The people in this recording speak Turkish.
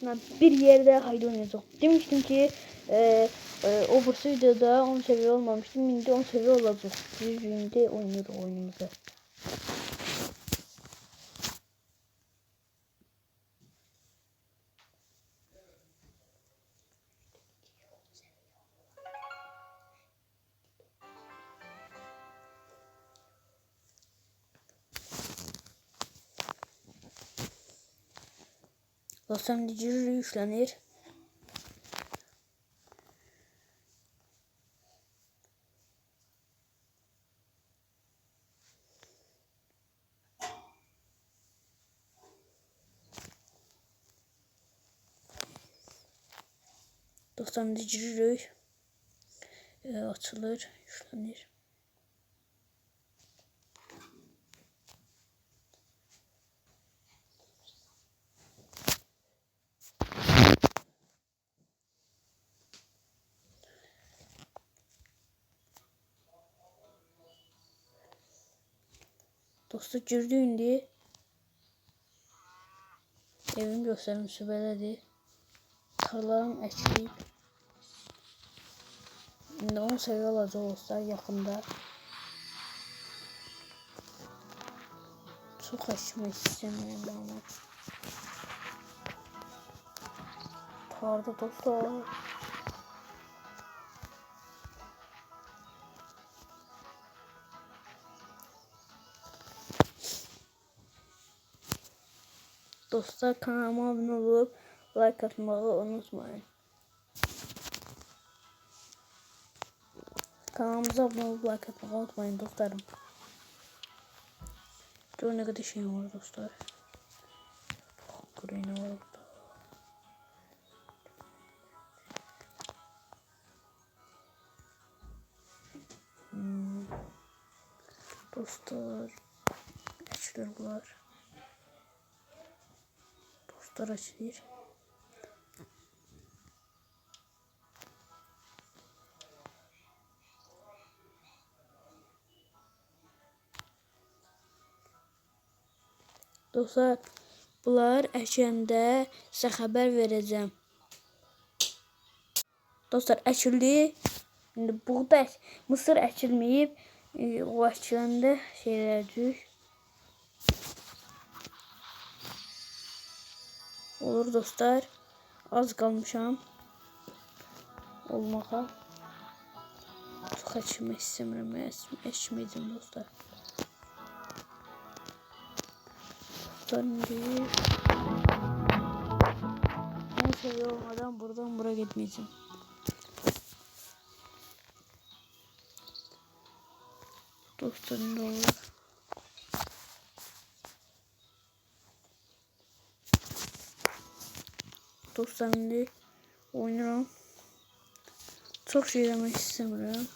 karşısına bir yerde haydi oynayacak. Demiştim ki e, e, o bu videoda 10 seviye olmamıştım. Şimdi 10 seviye olacak. Bir günde oynuyor oyunumuzu. Dostlarım cürü yüklenir. Dostlarım cürü e, açılır, yüklenir. Dostu gördüğündə evim göstərmişi belədir. Tarlarım əkilib. İndi 10 səviyyə olacaq olsa yaxında. Çox əkmək istəmirəm ben onu. Tarda dostlar. Dostlar kanalıma abone olup like atmayı unutmayın. Kanalımıza abone olup like atmayı unutmayın dostlarım. Dur ne kadar şey var dostlar. Green var. Hmm. Dostlar. Açılır bunlar. Dostlar açılır. Dostlar, bunlar əkəndə sizə xəbər verəcəm. Dostlar, əkildi. İndi buğda, mısır əkilməyib. E, O əkiləndə şeylərcik. Olur dostlar. Az qalmışam olmağa. Çox əkmək istəmirəm. Əkməyəcəm dostlar. Döndü. Neyse olmadan buradan buraya gitmeyeceğim. Da olur. Dostlarım da oynuyorum. Çok şey demek istemiyorum.